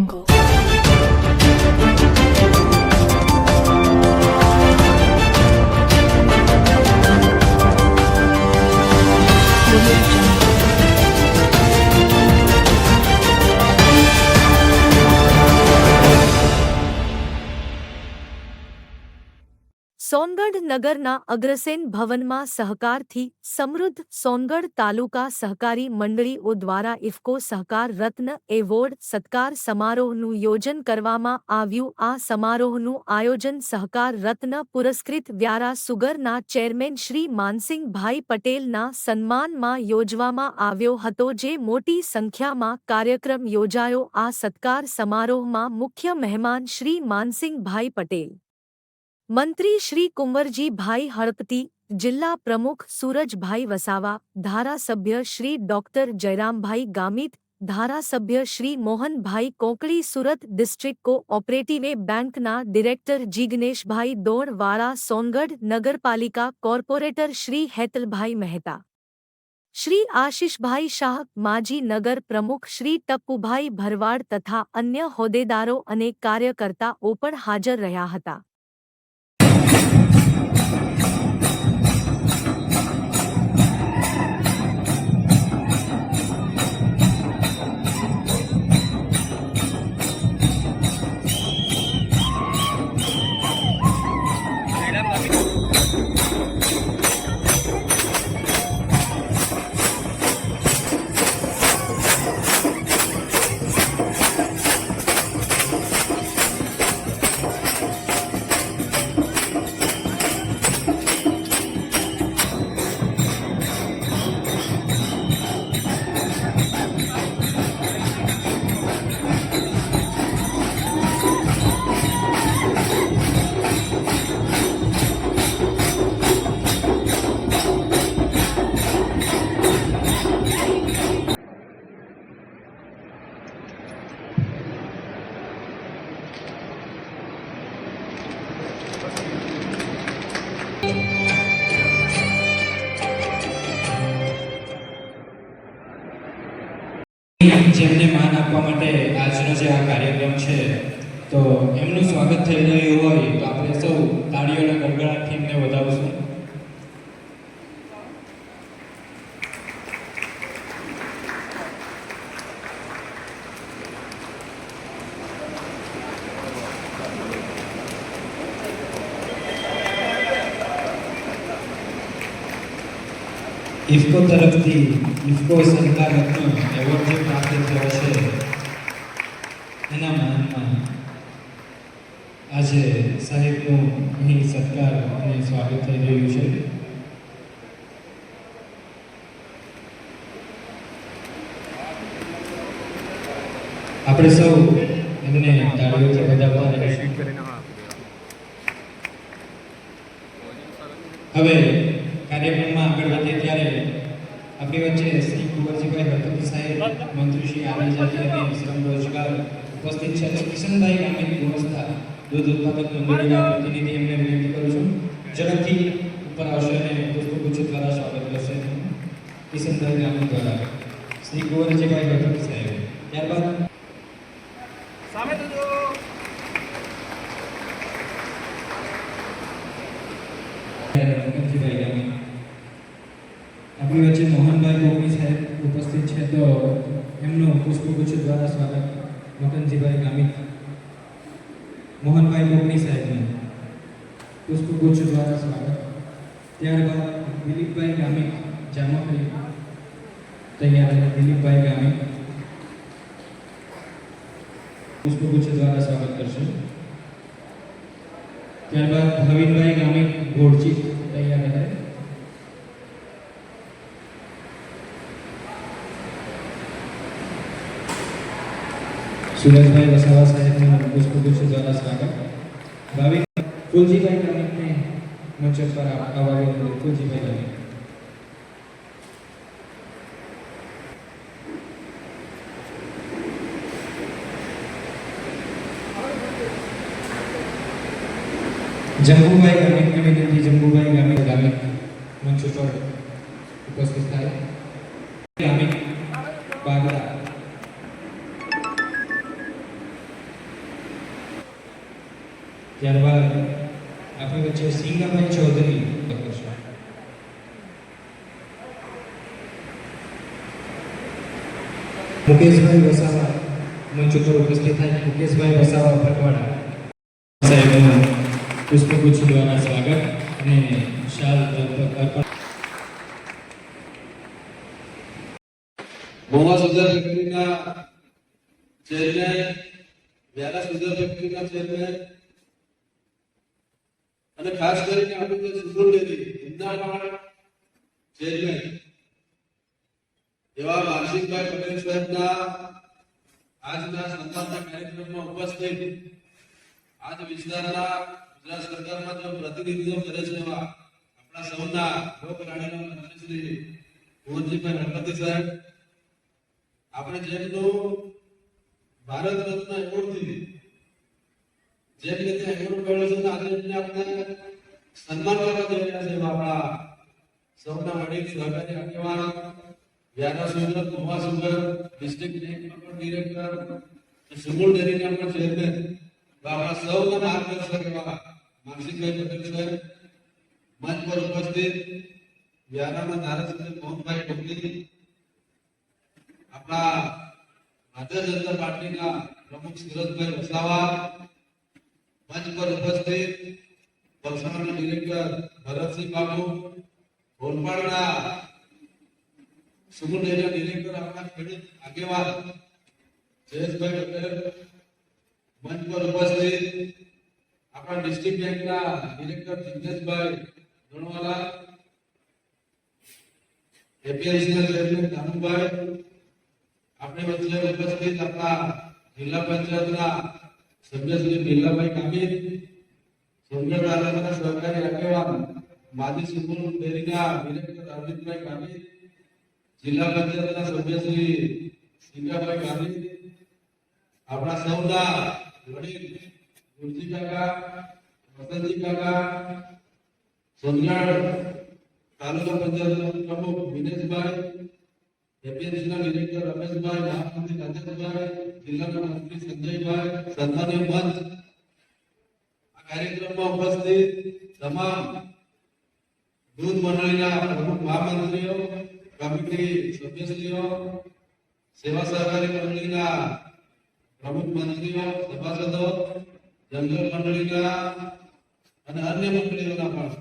jungle Songadh નગરના અગ્રસેન ભવનમાં સહકારથી સમૃદ્ધ સોનગઢ તાલુકા સહકારી મંડળીઓ દ્વારા ઇફકો સહકાર રત્ન એવોર્ડ સત્કાર સમારોહનું યોજન કરવામાં આવ્યું. આ સમારોહનું આયોજન સહકાર રત્ન પુરસ્કૃત વ્યારા સુગરના ચેરમેન શ્રી માનસિંહભાઈ પટેલના સન્માનમાં યોજવામાં આવ્યો હતો, જે મોટી સંખ્યામાં કાર્યક્રમ યોજાયો. આ સત્કાર સમારોહમાં મુખ્ય મહેમાન શ્રી માનસિંહભાઈ પટેલ મંત્રી શ્રી કુંવરજીભાઈ હળપતિ, જિલ્લા પ્રમુખ સૂરજભાઈ વસાવા, ધારાસભ્ય શ્રી ડોક્ટર જયરામભાઈ ગામિત, ધારાસભ્ય Shri Mohanbhai Kokni Surat district cooperative બેંકના ડિરેક્ટર જિગ્નેશભાઈ દોણવાળા, સોનગઢ નગરપાલિકા કોર્પોરેટર શ્રી હેતલભાઈ મહેતા. શ્રી આશિષભાઈ શાહ, માજી નગર પ્રમુખ શ્રી ટપ્પુભાઈ ભરવાડ તથા અન્ય હોદ્દેદારો અને કાર્યકર્તાઓ પણ હાજર રહ્યા હતા. જેમને માન આપવા માટે આજનો જે આ કાર્યક્રમ છે, તો એમનું સ્વાગત થઈ રહ્યું હોય તો આપણે સૌ તાળીઓના ગડગડાટથી એમને વધાવશું. ઇફકો તરફથી ઇફકો સરકાર રત્ન એવોર્ડ જે પ્રાપ્ત થયો છે એના માનમાં આજે સાહેબનું અહીં સત્કાર અને સ્વાગત થઈ રહ્યું છે આપણે સૌ એમને તાળીઓથી વધાવતા રહીશું હવે કાર્યક્રમમાં આગળ વધીએ ત્યારે આપણી વચ્ચે શ્રી કુંવરજીભાઈ હરપતિ સાહેબ મંત્રી શ્રી આનંદ જાતિ અને શ્રમ રોજગાર ઉપસ્થિત છે કિશનભાઈ ગામિત ગુણસ્તા દૂધ ઉત્પાદક મંડળીના પ્રતિનિધિ એમને વિનંતી કરું છું. ઝડપથી ઉપર આવશે અને પુષ્પગુચ્છ દ્વારા સ્વાગત કરશે. કિશનભાઈ ગામ દ્વારા. શ્રી કુંવરજીભાઈ હરપતિ સાહેબ, ત્યારબાદ સામે તો જો રમણજીભાઈ ગામી આપણી વચ્ચે મોહનભાઈ ગોપી સાહેબ ઉપસ્થિત છે તો એમનું પુષ્પગુચ્છ દ્વારા સ્વાગત મકનજીભાઈ ગામિત મોહનભાઈ ગોપી સાહેબનું પુષ્પગુચ્છ દ્વારા સ્વાગત ત્યારબાદ દિલીપભાઈ ગામિત જામકરી તૈયાર છે દિલીપભાઈ ગામિત પુષ્પગુચ્છ દ્વારા સ્વાગત કરશે ત્યારબાદ ભવિનભાઈ ગામિત ઘોડચી તૈયાર રહે સુરજભાઈ વસાવા સાહેબનું પુષ્પગુચ્છ દ્વારા સ્વાગત ભાવિક ફૂલજીભાઈ ગામિતને મંચ પર આવવા વિનંતી ફૂલજીભાઈ ગામિત જંબુભાઈ ગામિત વિનંતી જંબુભાઈ ગામિત ગામિત મંચ ઉપસ્થિત થાય? ગામિત બાગડા. ત્યારબાદ આપણી વચ્ચે સિંગાભાઈ ચૌધરી મુકેશભાઈ વસાવા મંચ ઉપર ઉપસ્થિત થાય. મુકેશભાઈ વસાવા ભટવાડા સાહેબનું પુષ્પગુચ્છ દ્વારા સ્વાગત અને શાલ અર્પણ મોવા સુધર ફેક્ટરીના ચેરમેન, વ્યારા સુધર ફેક્ટરીના ચેરમેન અને ખાસ કરીને આપણે જે સુધર ડેરી એમના ચેરમેન એવા માનસિકભાઈ પટેલ સાહેબના આજના સન્માનના કાર્યક્રમમાં ઉપસ્થિત આજ વિસ્તારના ગુજરાત સરકારમાં જો પ્રતિનિધિત્વ કરે છે એવા આપણા સૌના લોક રાણીના મંત્રી શ્રી કુંવરજીભાઈ ગણપતિ સાહેબ, આપણે જેમનું ભારત રત્ન એવોર્ડથી જેમ રીતે એવોર્ડ મળ્યો છે આજે એમને આપણે સન્માન કરવા જઈ રહ્યા છે આપણા સૌના વડીલ સહકારી આગેવાન Vyara sugar Mahuva sugar district બેંકમાં પણ ડિરેક્ટર સુમુલ ડેરીના પણ ચેરમેન આપણા સૌના માર્ગદર્શક એવા માનસિકભાઈ પટેલ મંચ પર ઉપસ્થિત. વ્યારાના ધારાસભ્ય મોહનભાઈ ડુંગરી આપણા ભારતીય જનતા પાર્ટીના પ્રમુખ સુરતભાઈ વસાવા મંચ પર ઉપસ્થિત. વલસાડના ડિરેક્ટર ભરતસિંહ બાબુ ઓલપાડના સુમુલ ડેરીના ડિરેક્ટર આપણા ખેડૂત આગેવાન જયેશભાઈ પટેલ મંચ પર ઉપસ્થિત. આપણા ડિસ્ટ્રિક્ટ બેંકના ડિરેક્ટર જિગ્નેશભાઈ ગણવાલા એપીએમસીના ચેરમેન કાનુભાઈ આપણે વચ્ચે ઉપસ્થિત આપણા જિલ્લા પંચાયતના સભ્ય શ્રી બિરલાભાઈ કામિત સોનગઢ તાલુકાના સહકારી આગેવાન માજી સુમુલ ડેરીના ડિરેક્ટર અરવિંદભાઈ કામિત જિલ્લા પંચાયતના સભ્ય શ્રી સિંગાભાઈ કામિત આપણા સૌના વડીલ ગુરજી કાકા વસંતજી કાકા સોનગઢ તાલુકા પંચાયતના પ્રમુખ વિનેશભાઈ એપીએમસીના ડિરેક્ટર રમેશભાઈ મહામંત્રી રાજેશભાઈ જિલ્લાના મંત્રી સંજયભાઈ સન્માનીય મંચ આ કાર્યક્રમમાં ઉપસ્થિત તમામ દૂધ મંડળીના પ્રમુખ મહામંત્રીઓ કમિટી સભ્યશ્રીઓ સેવા સહકારી મંડળીના પ્રમુખ મંત્રીઓ સભાસદો જંગલ મંડળીના અને અન્ય મંડળીઓના પણ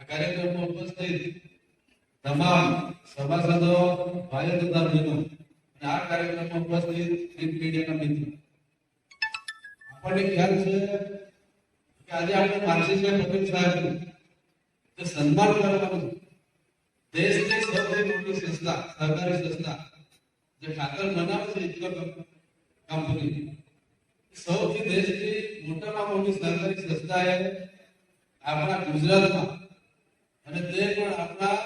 આ કાર્યક્રમમાં ઉપસ્થિત તમામ સભાસદો ભાઈઓ તથા બહેનો અને આ કાર્યક્રમમાં ઉપસ્થિત પ્રિન્ટ મીડિયાના મિત્રો આપણને ખ્યાલ છે કે આજે આપણે માનસિકભાઈ પટેલ સાહેબનું જે સન્માન કરવાનું દેશની સૌથી મોટી સંસ્થા સહકારી સંસ્થા જે ખાતર બનાવે છે ઇફકો કંપની સૌથી દેશની મોટામાં મોટી સરકારી એ આપણા ગુજરાતમાં, અને તે પણ આપણા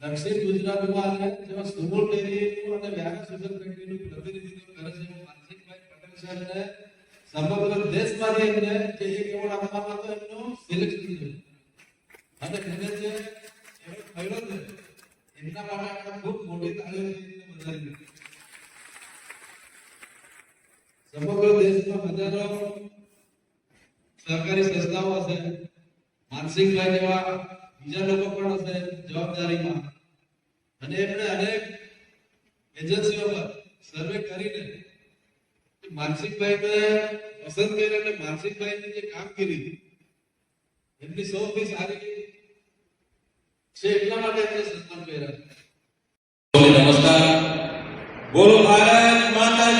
દક્ષિણ ગુજરાતમાં અને જેમાં સુમુલ ડેરીનું અને વ્યારા સુગર ફેક્ટરીનું પ્રતિનિધિત્વ કરે છે એવા માનસિકભાઈ પટેલ સાહેબને સમગ્ર દેશમાંથી એમને જે એક એવોર્ડ આપવામાં તો એમનું સિલેક્શન થયું અને એને જે એવોર્ડ મળ્યો છે, એમના માટે આપણે ખૂબ મોટી તાળીઓથી વધારી વધાવી સમગ્ર દેશમાં હજારો સરકારી સંસ્થાઓ હશે માનસિકભાઈ જેવા બીજા લોકો પણ હશે જવાબદારીમાં. અને એમણે અનેક એજન્સીઓ પર સર્વે કરીને માનસિકભાઈને પસંદ કર્યા અને માનસિકભાઈની જે કામગીરી એમની સૌથી સારી છે એટલા માટે એમને સન્માન કર્યા. નમસ્કાર. બોલો ભારત માતા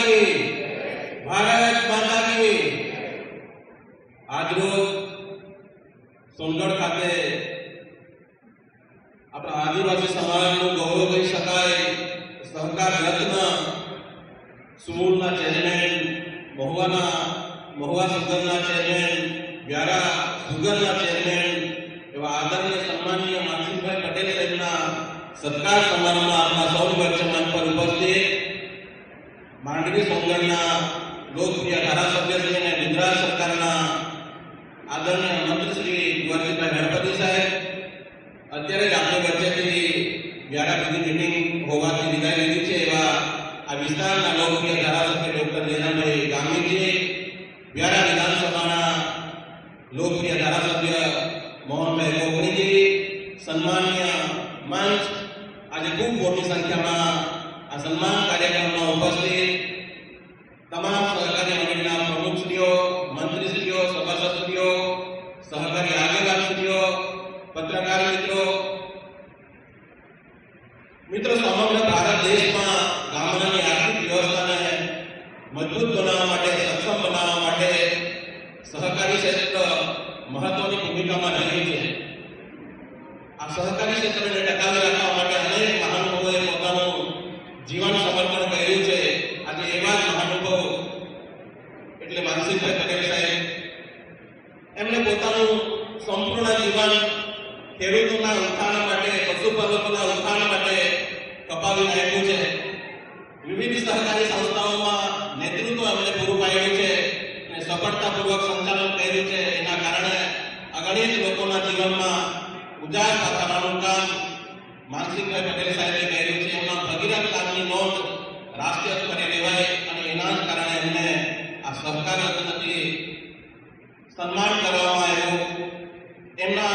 માંડવી સોગંદના લોકપ્રિય ધારાસભ્ય છે અને ગુજરાત સરકારના આદરણીય મંત્રી શ્રી કુંવરજીભાઈ ગણપતિ સાહેબ અત્યારે જ આપણી વચ્ચેથી વ્યારાપીની મિટિંગ હોવાથી વિદાય લીધી છે એવા આ વિસ્તારના લોકપ્રિય ધારાસભ્ય ડૉક્ટર જયરામભાઈ ગામીજી વ્યારા વિધાનસભાના લોકપ્રિય ધારાસભ્ય મોહનભાઈ કોકણીજી સન્માન્ય મંચ આજે ખૂબ મોટી સંખ્યામાં આ સન્માન કાર્યક્રમમાં ઉપસ્થિત તમામ સહકારી મંડળના પ્રમુખશ્રીઓ, મંત્રીશ્રીઓ, સભાસદશ્રીઓ, સહકારી આગેવાનશ્રીઓ, પત્રકાર મિત્રો મિત્રો સમગ્ર ભારત દેશમાં ગામડાની આર્થિક વ્યવસ્થાને મજબૂત બનાવવા માટે, સક્ષમ બનાવવા માટે સહકારી ક્ષેત્ર મહત્વની ભૂમિકામાં રહે છે. આ સહકારી ક્ષેત્રને ટકાવી રાખવા અગણિત લોકોના જીવનમાં ઉજાસ પાથરવાનું કામ માનસિંહભાઈ પટેલ સાહેબે કર્યું છે. એમના ભગીરથ કામની નોંધ રાષ્ટ્રીય સ્તરે લેવાય અને એના જ કારણે એમને આ સહકાર રત્નથી સન્માન કરવામાં આવ્યું. એમના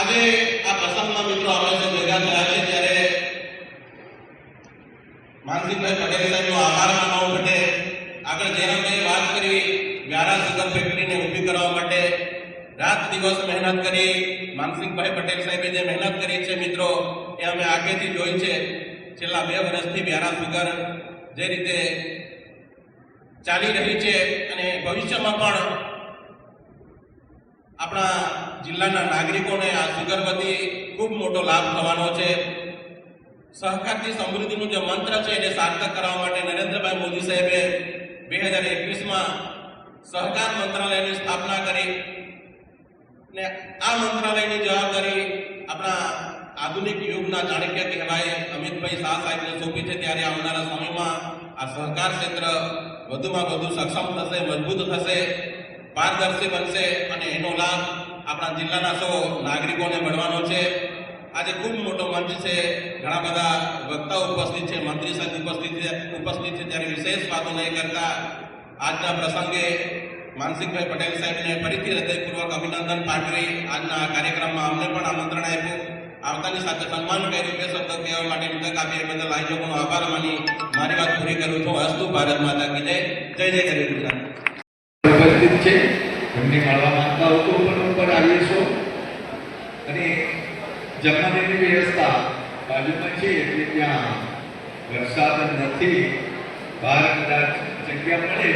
આજે આ પ્રસંગમાં મિત્રો આપણે જે ભેગા થયા છે ત્યારે માનસિંહભાઈ પટેલ સાહેબનો આભાર માનવો ઘટે આગળ જયરામભાઈએ વાત કરી, વ્યારા સુગર ફેક્ટરીને ઊભી કરવા માટે રાત દિવસ મહેનત કરી. માનસિંહભાઈ પટેલ સાહેબે જે મહેનત કરી છે મિત્રો, એ અમે આગેથી જોઈ છે. છેલ્લા બે વર્ષથી વ્યારા સુગર જે રીતે ચાલી રહી છે અને ભવિષ્યમાં પણ આપણા જિલ્લાના નાગરિકોને આ સુગરવતી ખૂબ મોટો લાભ થવાનો છે. સહકારથી સમૃદ્ધિનું જે મંત્ર છે એને સાર્થક કરવા માટે નરેન્દ્રભાઈ મોદી સાહેબે બે હજાર એકવીસમાં સહકાર મંત્રાલયની સ્થાપના કરી ને આ મંત્રાલયની જવાબદારી આપણા આધુનિક યુગના ચાણક્ય કહેવાય અમિતભાઈ શાહ સાહેબને સોંપી છે. ત્યારે આવનારા સમયમાં આ સહકાર ક્ષેત્ર વધુમાં વધુ સક્ષમ થશે, મજબૂત થશે. પારદર્શી બનશે અને એનો લાભ આપણા જિલ્લાના સૌ નાગરિકોને મળવાનો છે. આજે ખૂબ મોટો મંચ છે. ઘણા બધા વક્તાઓ ઉપસ્થિત છે, મંત્રી સાહેબ ઉપસ્થિત છે ઉપસ્થિત છે. ત્યારે વિશેષ વાતો નહીં કરતા. આજના પ્રસંગે માનસિકભાઈ પટેલ સાહેબને ફરીથી હૃદયપૂર્વક અભિનંદન પાઠવી. આજના કાર્યક્રમમાં અમને પણ આમંત્રણ આપ્યું. આવતાની સાથે સન્માન કર્યું. બે શબ્દો કહેવા માટે તક આપી એ બદલ આયોજકોનો આભાર માની મારી વાત પૂરી કરું છું. હસ્તુ ભારત માતા કી જય. જય જય ગુજરાત ઉપસ્થિત છે. એમને મળવા માંગતા હો પણ ઉપર આવીએ છો. અને જમવાની વ્યવસ્થા બાજુમાં છે એટલે ત્યાં વરસાદ નથી. બહાર કદાચ જગ્યા મળે.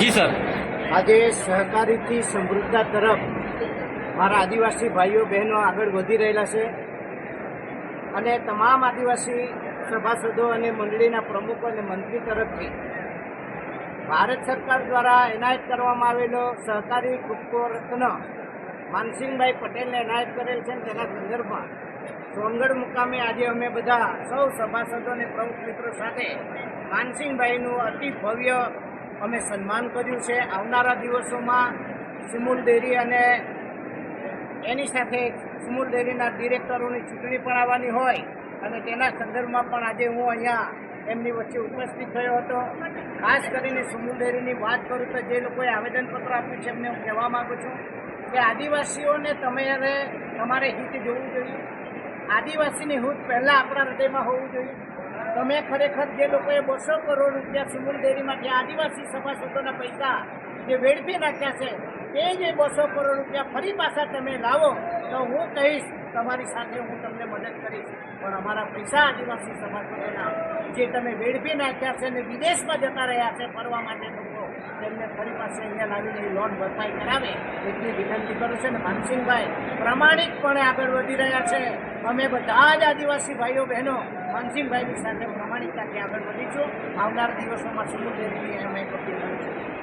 જી સર. આજે સહકારીથી સમૃદ્ધતા તરફ મારા આદિવાસી ભાઈઓ બહેનો આગળ વધી રહેલા છે. અને તમામ આદિવાસી સભાસદો અને મંડળીના પ્રમુખો અને મંત્રી તરફથી ભારત સરકાર દ્વારા એનાયત કરવામાં આવેલો સહકારી કુટકો રત્ન માનસિંહભાઈ પટેલને એનાયત કરેલ છે તેના સંદર્ભમાં સોનગઢ મુકામે આજે અમે બધા સૌ સભાસદો અને પ્રમુખ મિત્રો સાથે માનસિંહભાઈનું અતિ ભવ્ય અમે સન્માન કર્યું છે. આવનારા દિવસોમાં સુમુલ ડેરી અને એની સાથે સુમુલ ડેરીના ડિરેક્ટરોની ચૂંટણી પણ આવવાની હોય અને તેના સંદર્ભમાં પણ આજે હું અહીંયા એમની વચ્ચે ઉપસ્થિત થયો હતો. ખાસ કરીને સુમુલ ડેરીની વાત કરું તો જે લોકોએ આવેદનપત્ર આપ્યું છે, એમને હું કહેવા માગું છું કે આદિવાસીઓને તમારે તમારે હિત જોવું જોઈએ. આદિવાસીની હિત પહેલાં આપણા હૃદયમાં હોવું જોઈએ. તમે ખરેખર જે લોકોએ બસો કરોડ રૂપિયા સુમુલ ડેરીમાંથી આદિવાસી સભાસદોના પૈસા જે વેડફી નાખ્યા છે તે જે બસો કરોડ રૂપિયા ફરી પાછા તમે લાવો, તો હું કહીશ, તમારી સાથે હું તમને મદદ કરીશ. પણ અમારા પૈસા આદિવાસી સમાજના જે તમે વેડફી નાખ્યા છે અને વિદેશમાં જતા રહ્યા છે ફરવા માટે લોકો, તેમને ફરી પાસે અહીંયા લાવીને લોન ભરપાઈ કરાવે, એટલી વિનંતી કરું છું. ને માનસિંહભાઈ, પ્રામાણિકપણે આગળ વધી રહ્યા છે. અમે બધા જ આદિવાસી ભાઈઓ, બહેનો, માનસિંહભાઈની સાથે પ્રમાણિકતાથી આગળ વધીશું. આવનાર દિવસોમાં સુમુલ દેવીની અમે કરીશું